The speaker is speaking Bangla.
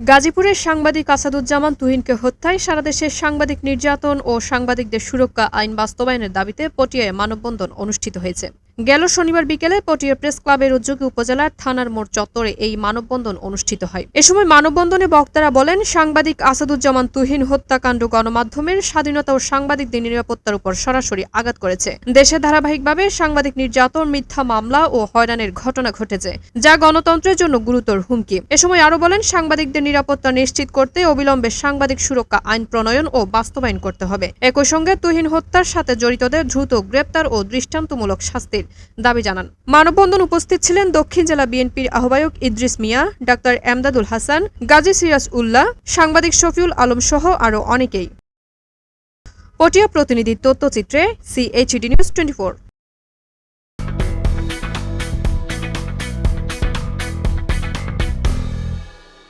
গাজীপুরের সাংবাদিক আসাদুজ্জামান তুহিনকে হত্যায় সারা দেশের সাংবাদিক নির্যাতন ও সাংবাদিকদের সুরক্ষা আইন বাস্তবায়নের দাবিতে পটিয়ায় মানববন্ধন অনুষ্ঠিত হয়েছে। গেল শনিবার বিকেলে পটিয়া প্রেস ক্লাবের উদ্যোগে উপজেলার থানার মোড় চত্বরে এই মানববন্ধন অনুষ্ঠিত হয়। এ সময় মানববন্ধনে বক্তারা বলেন, সাংবাদিক আসাদুজ্জামান তুহিন হত্যাকাণ্ড গণমাধ্যমের স্বাধীনতা ও সাংবাদিকদের নিরাপত্তার উপর সরাসরি আঘাত করেছে। দেশে ধারাবাহিকভাবে সাংবাদিক নির্যাতন, মিথ্যা মামলা ও হয়রানির ঘটনা ঘটেছে, যা গণতন্ত্রের জন্য গুরুতর হুমকি। এ সময় আরও বলেন, সাংবাদিকদের নিরাপত্তা নিশ্চিত করতে অবিলম্বে সাংবাদিক সুরক্ষা, আইন প্রণয়ন ও বাস্তবায়ন করতে হবে। একই সঙ্গে তুহিন হত্যার সাথে জড়িতদের দ্রুত গ্রেপ্তার ও দৃষ্টান্তমূলক শাস্তির দাবি জানান। মানববন্ধন উপস্থিত ছিলেন দক্ষিণ জেলা বিএনপির আহ্বায়ক ইদ্রিস মিয়া, ডাক্তার এমদাদুল হাসান, গাজী সিরাজ উল্লাহ, সাংবাদিক শফিউল আলম সহ আরও অনেকেই। পটিয়া প্রতিনিধি তথ্যচিত্রে সিএইচডি নিউজ টোয়েন্টি